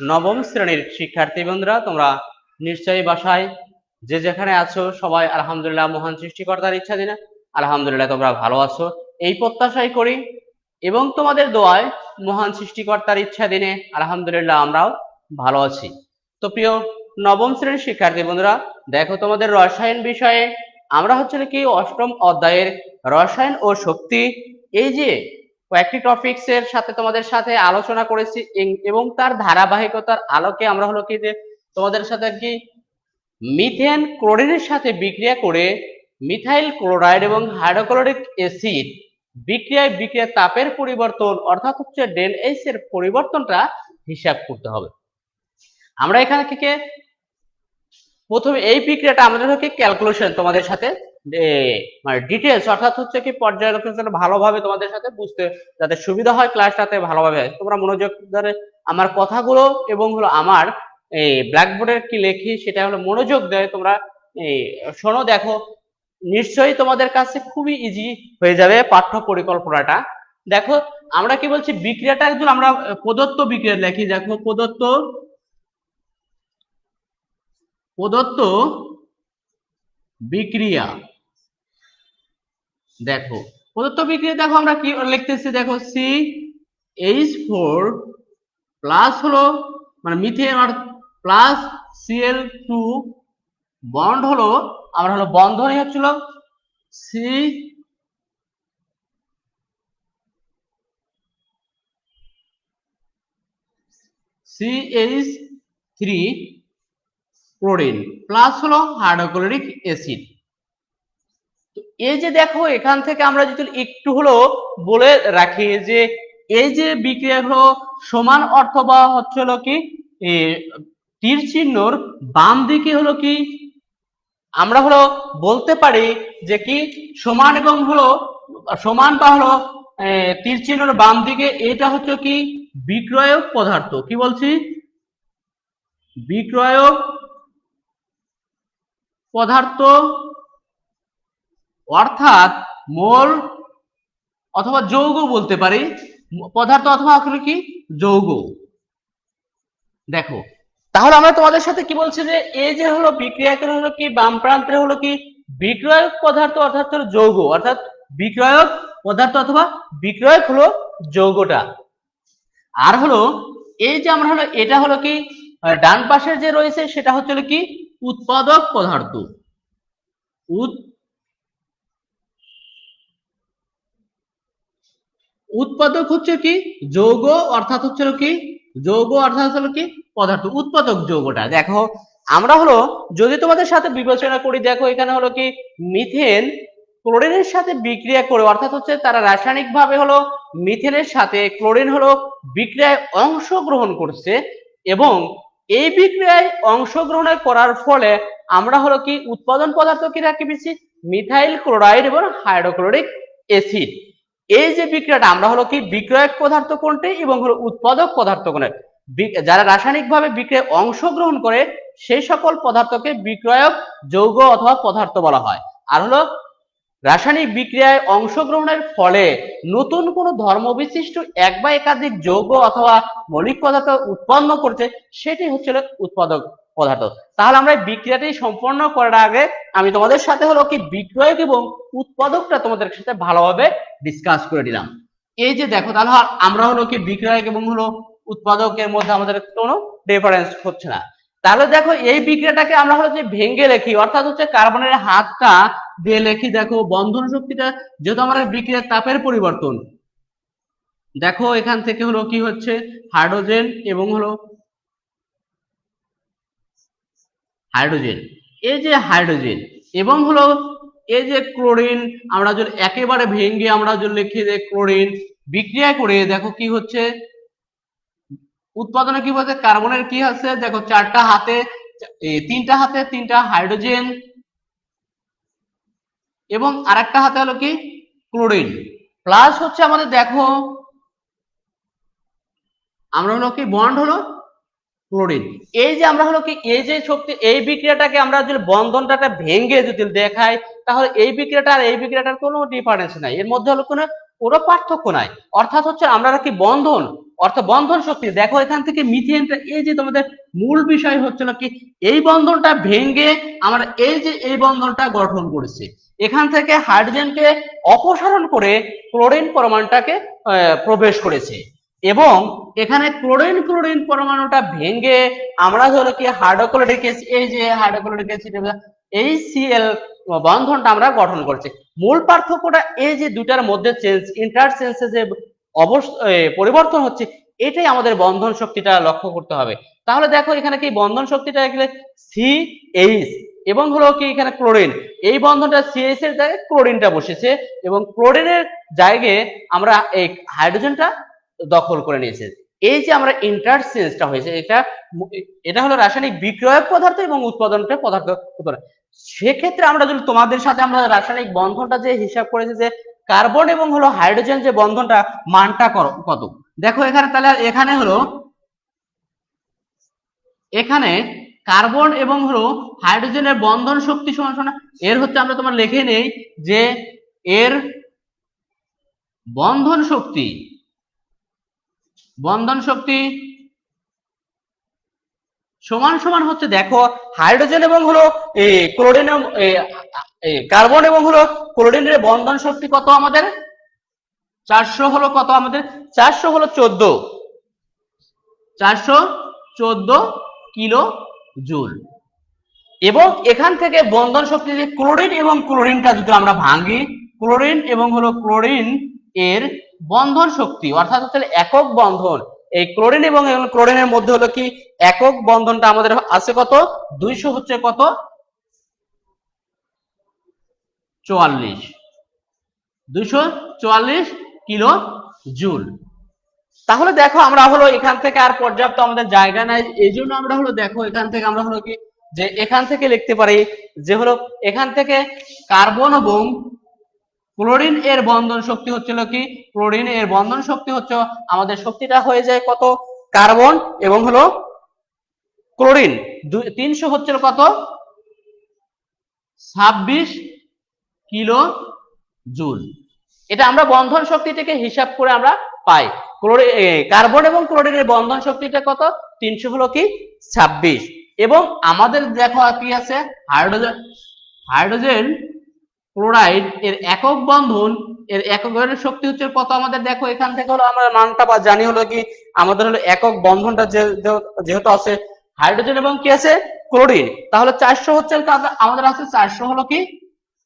নবম শ্রেণির শিক্ষার্থী বন্ধুরা, তোমরা নিশ্চয়ই বাসায় যে যেখানে আছো সবাই আলহামদুলিল্লাহ মহান সৃষ্টিকর্তার ইচ্ছা দিনে আলহামদুলিল্লাহ তোমরা ভালো আছো। এই প্রত্যাশাই করি এবং তোমাদের দোয়ায় মহান সৃষ্টিকর্তার ইচ্ছা দিনে আলহামদুলিল্লাহ আমরাও ভালো আছি। তো প্রিয় নবম শ্রেণির শিক্ষার্থী বন্ধুরা, দেখো তোমাদের রসায়ন বিষয়ে আমরা হচ্ছে কি অষ্টম অধ্যায়ের রসায়ন ও শক্তি, এই যে কয়েকটি টপিকস এর সাথে তোমাদের সাথে আলোচনা করেছি এবং তার ধারাবাহিকতার আলোকে আমরা হলো কি যে তোমাদের সাথে কি মিথেন ক্লোরিনের সাথে বিক্রিয়া করে মিথাইল ক্লোরাইড এবং হাইড্রোক্লোরিক অ্যাসিড বিক্রিয়ায় বিক্রিয়া তাপের পরিবর্তন অর্থাৎ হচ্ছে ডেল এইচ এর পরিবর্তনটা হিসাব করতে হবে। আমরা এখানে থেকে প্রথমে এই বিক্রিয়াটা আমাদের হচ্ছে ক্যালকুলেশন তোমাদের সাথে মানে ডিটেলস অর্থাৎ হচ্ছে কি পর্যালোচনা ভালোভাবে তোমাদের সাথে বুঝতে, যাতে সুবিধা হয় ক্লাসটাতে ভালোভাবে তোমরা মনোযোগ ধরে আমার কথাগুলো এবং হলো আমার এই ব্ল্যাকবোর্ডের কি লেখি সেটা হলো মনোযোগ দেয় তোমরা এই শোনো দেখো, নিশ্চয়ই তোমাদের কাছে খুবই ইজি হয়ে যাবে পাঠ্য পরিকল্পনাটা। দেখো, আমরা কি বলছি, বিক্রিয়াটা একদম আমরা প্রদত্ত বিক্রিয়া লেখি। দেখো, প্রদত্ত প্রদত্ত বিক্রিয়া। দেখো, প্রদত্ত বিক্রিয়া দেখো আমরা কি লিখতেছি, দেখো সি এইচ ফোর প্লাস হলো মানে মিথেন আর প্লাস সিএল টু বন্ড হলো আমার হলো বন্ধনই হচ্ছিল C CH three chlorine plus হলো হাইড্রোক্লোরিক অ্যাসিড এই যে দেখো, এখান থেকে আমরা যদি একটু হলো বলে রাখি যে এই যে বিক্রিয়া হলো সমান অথবা হচ্ছে হলো কি? তীর চিহ্নর বাম দিকে হলো কি? আমরা হলো বলতে পারি যে কি? সমান এবং হলো, সমান বা হলো তীর চিহ্নর বাম দিকে এটা হচ্ছে কি? বিক্রয়ক পদার্থ। কি বলছি? বিক্রয়ক পদার্থ অর্থাৎ মোল অথবা যৌগ বলতে পারি, পদার্থ অথবা আসলে কি? যৌগ। দেখো। তাহলে আমরা তোমাদের সাথে কি বলছি যে, এই যে হলো বিক্রিয়াকের হলো কি, বাম প্রান্তে হলো কি বিক্রয়ক পদার্থ অর্থাৎ হলো যৌগ, অর্থাৎ বিক্রয়ক পদার্থ অথবা বিক্রয়ক হলো যৌগটা। আর হলো, এই যে আমরা হলো, এটা হলো কি, ডান পাশের যে রয়েছে, সেটা হচ্ছে কি, উৎপাদক পদার্থ। উৎপাদক হচ্ছে কি? যৌগ, অর্থাৎ হচ্ছে কি? যৌগ, অর্থাৎ হলো কি? পদার্থ। উৎপাদক যৌগটা। দেখো, আমরা হলো, যদি তোমাদের সাথে বিবেচনা করি, দেখো এখানে হলো কি? মিথেন ক্লোরিনের সাথে বিক্রিয়া করে, অর্থাৎ হচ্ছে তারা রাসায়নিক ভাবে হলো মিথেনের সাথে ক্লোরিন হলো বিক্রিয়ায় অংশগ্রহণ করছে এবং এই বিক্রিয়ায় অংশগ্রহণ করার ফলে আমরা হলো কি? উৎপাদন পদার্থ কি রাখি মিথাইল ক্লোরাইড এবং হাইড্রোক্লোরিক অ্যাসিড। এই যে বিক্রিয়াটা, আমরা হলো কি বিক্রয়ক পদার্থ কোনটি এবং হলো উৎপাদক পদার্থ কোনটি? বি- যারা রাসায়নিক ভাবে বিক্রিয়ায় অংশগ্রহণ করে, সেই সকল পদার্থকে বিক্রয়ক যৌগ অথবা পদার্থ বলা হয়। আর হলো, রাসায়নিক বিক্রিয়ায় অংশগ্রহণের ফলে নতুন কোনো ধর্মবিশিষ্ট এক বা একাধিক যৌগ অথবা মৌলিক পদার্থ উৎপন্ন করছে, সেটি হচ্ছে উৎপাদক পদার্থ। তাহলে আমরা বিক্রিয়াটি সম্পন্ন করার আগে আমি তোমাদের সাথে হলো কি বিক্রয়ক এবং উৎপাদকটা তোমাদের সাথে ভালোভাবে ডিসকাস করে দিলাম এই যে দেখো, তাহলে আমরা হলো কি বিক্রয়ক এবং হলো উৎপাদকের মধ্যে আমাদের কোনো ডিফারেন্স হচ্ছে না। তাহলে দেখো, এই বিক্রিয়াটাকে আমরা হলো যে ভেঙ্গে লেখি, অর্থাৎ হচ্ছে কার্বনের হাতটা দিয়ে লেখি, দেখো, বন্ধন শক্তিটা যেহেতু আমাদের বিক্রিয়ার তাপের পরিবর্তন। দেখো, এখান থেকে হলো কি হচ্ছে, হাইড্রোজেন এবং হলো হাইড্রোজেন। এই যে হাইড্রোজেন, এবং হলো এই যে ক্লোরিন, আমরা যদি একেবারে ভেঙ্গে আমরা যদি লিখি যে ক্লোরিন, বিক্রিয়া করে দেখো কি হচ্ছে? উৎপাদনে কি বলছে? কার্বনের কি আছে? দেখো চারটা হাতে তিনটা হাতে তিনটা হাইড্রোজেন, এবং আরেকটা হাতে হলো কি? ক্লোরিন। প্লাস হচ্ছে আমাদের দেখো, আমরা হলো কি, বন্ড হলো ক্লোরিন। এই যে আমরা হলো কি, এই যে শক্তি, এই বিক্রিয়াটাকে আমরা যদি বন্ধনটাকে ভেঙে যদি দেখাই, তাহলে এই বিক্রিয়াটা আর এই বিক্রিয়াটার কোনো ডিফারেন্স নাই। এর মধ্যে হলো কোনো কোনো পার্থক্য নাই। অর্থাৎ হচ্ছে আমরা কি বন্ধন, অর্থাৎ বন্ধন শক্তি। দেখো এখান থেকে মিথেনটা, এই যে তোমাদের মূল বিষয় হচ্ছিল কি, এই বন্ধনটা ভেঙে আমরা এই যে এই বন্ধনটা গঠন করেছি। এখান থেকে হাইড্রোজেনকে অপসারণ করে ক্লোরিন পরমাণুটাকে প্রবেশ করেছে। এবং এখানে ক্লোরিন ক্লোরিন পরমাণুটা ভেঙে আমরা ধরো কি হাইড্রোক্লোরিক এই যে হাইড্রোক্লোরিক অ্যাসিড এই সিএল বন্ধনটা আমরা গঠন করছি। মূল পার্থক্যটা এই যে দুটার মধ্যে চেঞ্জ ইন্টারচেঞ্জে যে পরিবর্তন হচ্ছে, এটাই আমাদের বন্ধন শক্তিটা লক্ষ্য করতে হবে। তাহলে দেখো এখানে কি বন্ধন শক্তিটা এখানে সি এইচ এবং হলো কি এখানে ক্লোরিন এই বন্ধনটা সিএইচ এর জায়গায় ক্লোরিনটা বসেছে এবং ক্লোরিনের জায়গায় আমরা এই হাইড্রোজেনটা দখল করে নিয়েছে এই যে আমরা ইন্টারচেঞ্জটা হয়েছে, এটা এটা হলো রাসায়নিক বিক্রয়ক পদার্থ এবং উৎপাদনটা পদার্থ। সেক্ষেত্রে আমরা যদি তোমাদের সাথে আমরা রাসায়নিক বন্ধনটা যে হিসাব করেছি যে কার্বন এবং হলো হাইড্রোজেন যে বন্ধনটা, মানটা কত দেখো এখানে তাহলে এখানে হলো, এখানে কার্বন এবং হলো হাইড্রোজেনের বন্ধন শক্তি সমান সমান, এর হচ্ছে আমরা তোমার লিখে নেই যে এর বন্ধন শক্তি বন্ধন শক্তি সমান সমান হচ্ছে, দেখো হাইড্রোজেন এবং হলো ক্লোরিন কার্বন এবং হলো ক্লোরিনের বন্ধন শক্তি কত আমাদের? চারশো হলো কত আমাদের? চারশো হলো চোদ্দ। চারশো চোদ্দ কিলো জুল। এবং এখান থেকে বন্ধন শক্তি যে ক্লোরিন এবং ক্লোরিনটা যদি আমরা ভাঙি ক্লোরিন এবং হলো ক্লোরিন এর বন্ধন শক্তি, অর্থাৎ হচ্ছে একক বন্ধন। এই ক্লোরিন এবং ক্লোরিনের মধ্যে হলো কি? একক বন্ধনটা আমাদের আছে কত? দুইশো হচ্ছে কত? চুয়াল্লিশ। দুইশো চুয়াল্লিশ কিলো জুল। তাহলে দেখো আমরা হলো এখান থেকে আর পর্যাপ্ত আমাদের জায়গা নাই। এই জন্য আমরা হলো দেখো এখান থেকে আমরা হলো কি? যে এখান থেকে লিখতে পারি যে হলো এখান থেকে কার্বন এবং ক্লোরিন এর বন্ধন শক্তি হচ্ছিল কি? ক্লোরিন এর বন্ধন শক্তি হচ্ছে আমাদের শক্তিটা হয়ে যায় কত? কার্বন এবং হলো ক্লোরিন। তিনশো হচ্ছে কত? ছাব্বিশ কিলো জুল। এটা আমরা বন্ধন শক্তি থেকে হিসাব করে আমরা পাই। কার্বন এবং ক্লোরিনের বন্ধন শক্তিটা কত? তিনশো হলো কি? ছাব্বিশ। এবং আমাদের দেখো কি আছে? হাইড্রোজেন হাইড্রোজেন ক্লোরাইড এর একক বন্ধন, এর একক শক্তি হচ্ছে কত? আমাদের দেখো, এখান থেকে হলো আমরা মানটা জানি হলো কি, আমাদের হলো একক বন্ধনটা যেহেতু আছে হাইড্রোজেন এবং কি আছে? ক্লোরিন। তাহলে চারশো হচ্ছে আমাদের আছে চারশো হলো কি?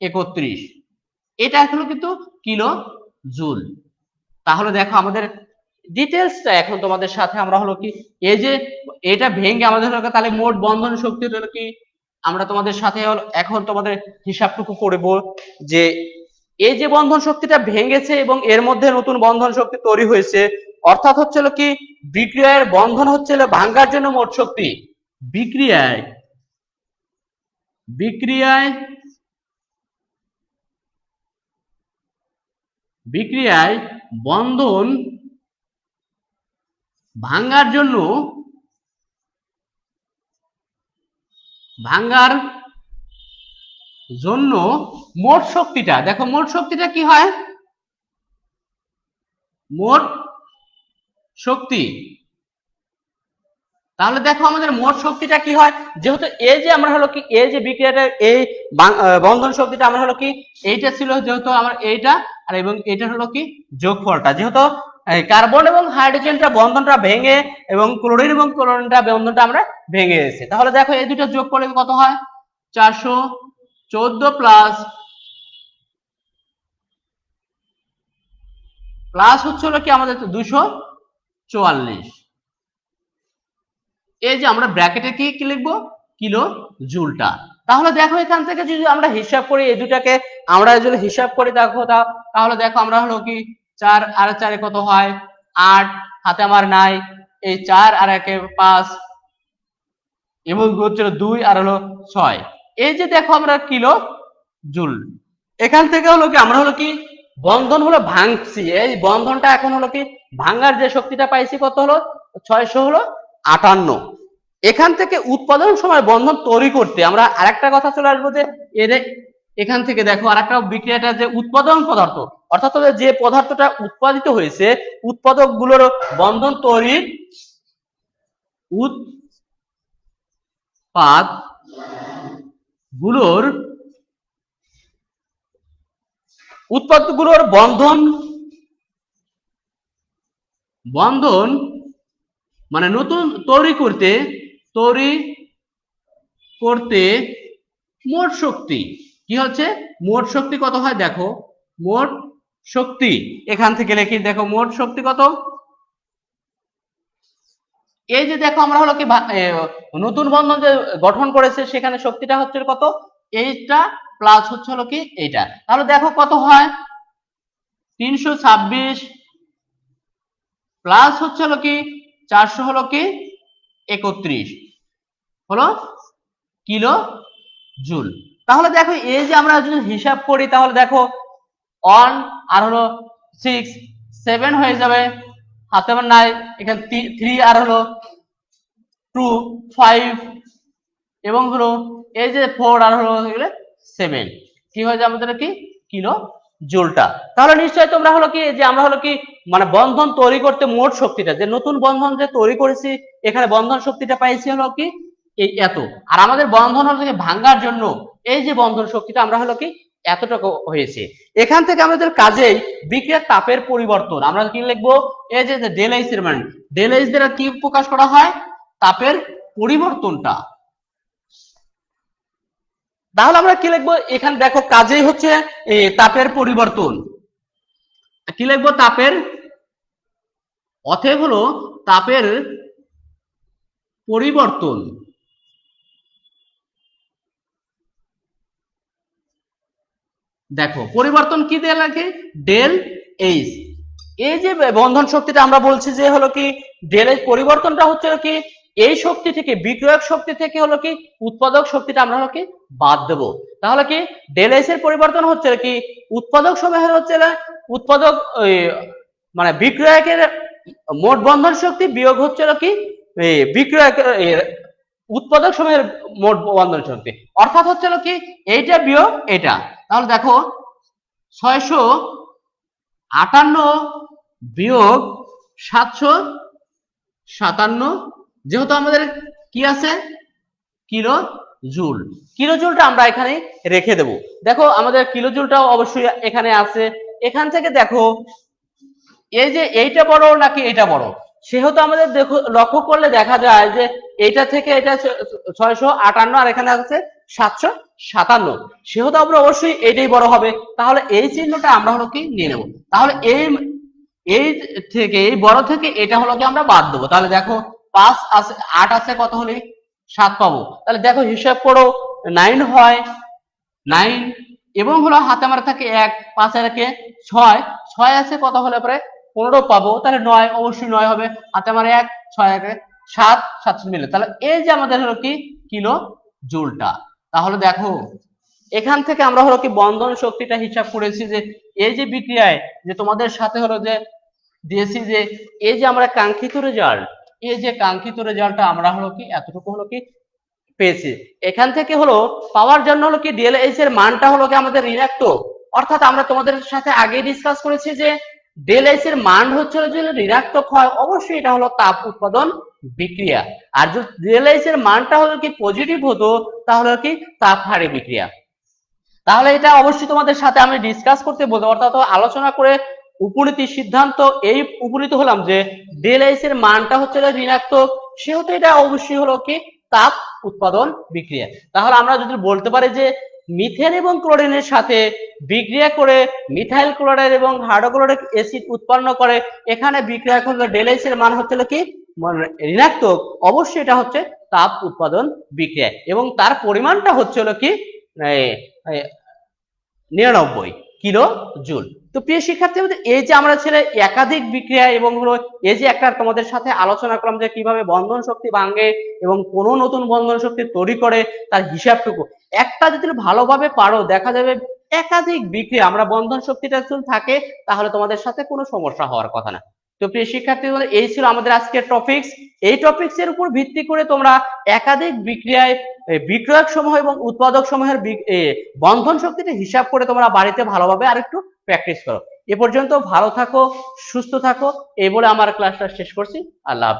একত্রিশ। এটা হলো কিন্তু কিলো জুল তাহলে দেখো আমাদের ডিটেলসটা এখন তোমাদের সাথে আমরা হলো কি, এই যে এটা ভেঙে আমাদের হলো তাহলে মোট বন্ধন শক্তি হলো কি? আমরা তোমাদের সাথে এখন তোমাদের হিসাবটুকু করব যে এই যে বন্ধন শক্তিটা ভেঙেছে এবং এর মধ্যে নতুন বন্ধন শক্তি তৈরি হয়েছে, অর্থাৎ হচ্ছে হলো কি, বিক্রিয়ার বন্ধন হচ্ছে হলো ভাঙ্গার জন্য মোট শক্তি। বিক্রিয়ায় বিক্রিয়ায় বিক্রিয়ায় বন্ধন ভাঙ্গার জন্য ভাঙ্গার জন্য মোট শক্তিটা, দেখো মোট শক্তিটা কি হয়? মোট শক্তি। তাহলে দেখো আমাদের মোট শক্তিটা কি হয়? যেহেতু এই যে আমরা হলো কি এই যে বিক্রিয়াটা এই বন্ধন শক্তিটা আমরা হলো কি, এইটা ছিল যেহেতু আমার এইটা আর এবং এটা হলো কি যোগফলটা। যেহেতু কার্বন এবং হাইড্রোজেনটা বন্ধনটা ভেঙে এবং ক্লোরিন এবং ক্লোরিনটা বন্ধনটা আমরা ভেঙে গেছে তাহলে দেখো এই দুটো যোগ করলে কত হয়? চারশো চোদ্দ প্লাস প্লাস হচ্ছে হলো কি আমাদের দুশো চুয়াল্লিশ। এই যে আমরা ব্র্যাকেটে কি কি লিখব? কিলো জুলটা তাহলে দেখো এখান থেকে যদি আমরা হিসাব করি এই দুটাকে, আমরা যদি হিসাব করি দেখো তাহলে দেখো আমরা হলো কি চার আর চারে কত হয়? আট। হাতে আমার নাই। এই চার আর একে পাঁচ। এবং হচ্ছে হলো দুই আর হলো ছয়। এই যে দেখো আমরা কিলো জুল। এখান থেকে হলো কি? আমরা হলো কি? বন্ধন হলো ভাঙছি। এই বন্ধনটা এখন হলো কি? ভাঙার যে শক্তিটা পাইছি কত হলো? ছয়শো হলো আটান্ন। এখান থেকে উৎপাদন সময় বন্ধন তৈরি করতে আমরা আরেকটা কথা চলে আসব যে এর এখান থেকে দেখো আর একটা বিক্রিয়াটা যে উৎপাদন পদার্থ। অর্থাৎ যে পদার্থটা উৎপাদিত হয়েছে উৎপাদকগুলোর বন্ধন তৈরি উৎপাদগুলোর উৎপাদগুলোর বন্ধন বন্ধন মানে নতুন তৈরি করতে তৈরি করতে মোট শক্তি। কি হচ্ছে? মোট শক্তি কত হয়? দেখো, মোট শক্তি। এখান থেকে লিখি, দেখো, মোট শক্তি কত? এই যে দেখো, আমরা হলো কি নতুন বন্ধন যে গঠন করেছে, সেখানে শক্তিটা হচ্ছে কত? এইটা প্লাস হচ্ছে হলো কি এইটা। তাহলে দেখো কত হয়? তিনশো ছাব্বিশ প্লাস হচ্ছে হলো কি? চারশো হলো কি? একত্রিশ। হলো কিলো জুল। তাহলে দেখো, এই যে আমরা যদি হিসাব করি, তাহলে দেখো ওয়ান আর হলো সিক্স সেভেন হয়ে যাবে হাতে আমার নাই এখানে থ্রি আর হলো টু ফাইভ এবং হলো এই যে ফোর আর হলো সেভেন কি হয়ে যাবে আমাদের কি? কিলো জোলটা। তাহলে নিশ্চয়ই তোমরা হলো কি, যে আমরা হলো কি মানে বন্ধন তৈরি করতে মোট শক্তিটা, যে নতুন বন্ধন যে তৈরি করেছি, এখানে বন্ধন শক্তিটা পাইছি হলো কি এই এত। আর আমাদের বন্ধন হলো কি ভাঙ্গার জন্য এই যে বন্ধন শক্তিটা আমরা হলো কি? এতটুকু হয়েছে। এখান থেকে আমাদের কাজেই বিক্রিয়ার তাপের পরিবর্তন। আমরা কি লিখব? এই যে ডেল এর মানে ডেল এইচ দ্বারা কি প্রকাশ করা হয়? তাপের পরিবর্তনটা। তাহলে আমরা কি লিখব? এখানে দেখো কাজেই হচ্ছে তাপের পরিবর্তন। কি লিখব? তাপের, অতএব হলো তাপের পরিবর্তন। দেখো পরিবর্তন কি দেয়া লাগে? ডেল এইচ এই যে বন্ধন শক্তিটা আমরা বলছি যে হলো কি ডেল এইচ পরিবর্তনটা হচ্ছে কি এই শক্তি থেকে বিক্রয়ক শক্তি থেকে হলো কি উৎপাদক শক্তিটা আমরা হলো কি বাদ দেব। তাহলে কি ডেল এইচ এর পরিবর্তন হচ্ছে কি উৎপাদক সময় হচ্ছে না উৎপাদক মানে বিক্রয়কের মোট বন্ধন শক্তি বিয়োগ হচ্ছে কি এই, বিক্রয়ক উৎপাদক সময়ের মোট বন্ধন শক্তি। অর্থাৎ হচ্ছে কি এইটা বিয়োগ এটা। তাহলে দেখো ছয়শো আটান্ন বিয়োগ সাতশো সাতান্ন, যেহেতু আমাদের কি আছে? কিলো জুল কিলো জুলটা আমরা এখানে রেখে দেব। দেখো আমাদের কিলো জুলটাও অবশ্যই এখানে আছে। এখান থেকে দেখো, এই যে এইটা বড় নাকি এটা বড়? সেহেতু আমাদের দেখো, লক্ষ্য করলে দেখা যায় যে এইটা থেকে এটা ছয়শো আটান্ন আর এখানে আছে সাতশো সাতান্ন। সেহেতু আমরা অবশ্যই এটাই বড় হবে। তাহলে এই চিহ্নটা আমরা হলো কি? নিয়ে নেব। তাহলে এই এই থেকে, এই বড় থেকে এটা হলো কি আমরা বাদ দেবো। তাহলে দেখো, পাঁচ আছে, আট আছে কত হলে? সাত পাবো। তাহলে দেখো, হিসাব করো নাইন হয় নাইন এবং হলো হাতে আমার থাকে এক, পাঁচ একে ছয়। ছয় আছে কত হলে পরে? পনেরো পাবো। তাহলে নয়, অবশ্যই নয় হবে। হাতে আমার এক, ছয় একে সাত সাতশো মিলে। তাহলে এই যে আমাদের হলো কি? কিলো জুলটা। তাহলে দেখো, এখান থেকে আমরা হলো কি বন্ধন শক্তিটা হিসাব করেছি যে, এই যে বিক্রিয়ায় যে তোমাদের সাথে হলো যে দিয়েছি যে, এই যে আমরা কাঙ্ক্ষিত রেজাল্ট এই যে কাঙ্ক্ষিত রেজাল্টটা আমরা হলো কি এতটুকু হলো কি পেয়েছি। এখান থেকে হলো পাওয়ার জন্য হলো কি ডিএলএইচ এর মানটা হলো কি আমাদের ঋণাত্মক। অর্থাৎ আমরা তোমাদের সাথে আগে ডিসকাস করেছি যে ডিএলএইচ এর মান হচ্ছে যদি ঋণাত্মক হয় অবশ্যই এটা হলো তাপ উৎপাদন বিক্রিয়া। আর যদি ডিএলএইচ এর মানটা হলো কি পজিটিভ হতো, তাহলে কি তাপ হারে বিক্রিয়া। তাহলে এটা অবশ্যই তোমাদের সাথে আমি ডিসকাস করতে বলব অর্থাৎ আলোচনা করে উপনীতি সিদ্ধান্ত এই উপনীত হলাম যে ডিএলএইচ এর মানটা হচ্ছে ঋণাত্মক, সেহেতু এটা অবশ্যই হলো কি তাপ উৎপাদন বিক্রিয়া। তাহলে আমরা যদি বলতে পারি যে মিথেন এবং ক্লোরিনের সাথে বিক্রিয়া করে মিথাইল ক্লোরাইড এবং হাইড্রোক্লোরিক অ্যাসিড উৎপন্ন করে। এখানে বিক্রিয়া করলে ডেলএইচ এর মান হচ্ছে কি? ঋণাত্মক। অবশ্যই এটা হচ্ছে তাপ উৎপাদন বিক্রিয়া। এবং তার পরিমাণটা হচ্ছে কি? নিরানব্বই কিলো জুল। তো প্রিয় শিক্ষার্থী বন্ধু, এই যে আমরা ছেলে একাধিক বিক্রিয়া এবং হলো এই যে একটা তোমাদের সাথে আলোচনা করলাম যে কীভাবে বন্ধন শক্তি ভাঙে এবং কোন নতুন বন্ধন শক্তি তৈরি করে তার হিসাবটুকু। একটা যদি ভালোভাবে পারো দেখা যাবে একাধিক বিক্রিয়া আমরা বন্ধন শক্তিটা যদি থাকে তাহলে তোমাদের সাথে কোনো সমস্যা হওয়ার কথা না। তো প্রিয় শিক্ষার্থী এই ছিল আমাদের আজকের টপিকস এই টপিকস এর উপর ভিত্তি করে তোমরা একাধিক বিক্রিয়ায় বিক্রয়ক সমূহ এবং উৎপাদক সমূহের বন্ধন শক্তিটা হিসাব করে তোমরা বাড়িতে ভালোভাবে আরেকটু প্র্যাকটিস করো। এ পর্যন্ত ভালো থাকো, সুস্থ থাকো। এই বলে আমার ক্লাসটা শেষ করছি। আল্লাহ।